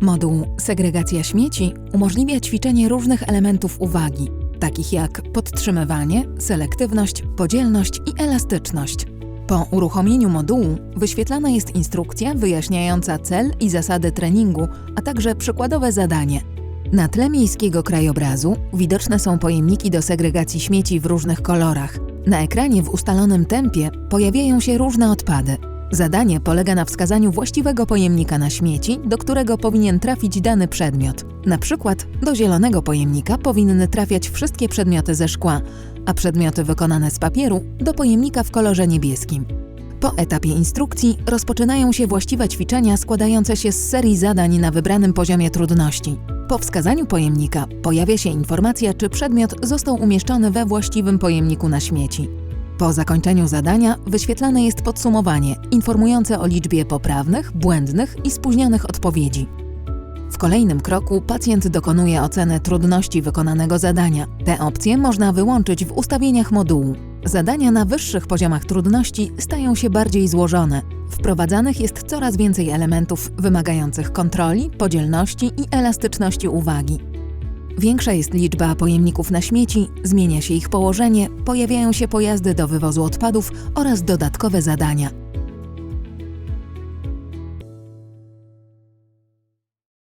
Moduł Segregacja śmieci umożliwia ćwiczenie różnych elementów uwagi, takich jak podtrzymywanie, selektywność, podzielność i elastyczność. Po uruchomieniu modułu wyświetlana jest instrukcja wyjaśniająca cel i zasady treningu, a także przykładowe zadanie. Na tle miejskiego krajobrazu widoczne są pojemniki do segregacji śmieci w różnych kolorach. Na ekranie w ustalonym tempie pojawiają się różne odpady. Zadanie polega na wskazaniu właściwego pojemnika na śmieci, do którego powinien trafić dany przedmiot. Na przykład do zielonego pojemnika powinny trafiać wszystkie przedmioty ze szkła, a przedmioty wykonane z papieru do pojemnika w kolorze niebieskim. Po etapie instrukcji rozpoczynają się właściwe ćwiczenia składające się z serii zadań na wybranym poziomie trudności. Po wskazaniu pojemnika pojawia się informacja, czy przedmiot został umieszczony we właściwym pojemniku na śmieci. Po zakończeniu zadania wyświetlane jest podsumowanie informujące o liczbie poprawnych, błędnych i spóźnionych odpowiedzi. W kolejnym kroku pacjent dokonuje oceny trudności wykonanego zadania. Te opcje można wyłączyć w ustawieniach modułu. Zadania na wyższych poziomach trudności stają się bardziej złożone. Wprowadzanych jest coraz więcej elementów wymagających kontroli, podzielności i elastyczności uwagi. Większa jest liczba pojemników na śmieci, zmienia się ich położenie, pojawiają się pojazdy do wywozu odpadów oraz dodatkowe zadania.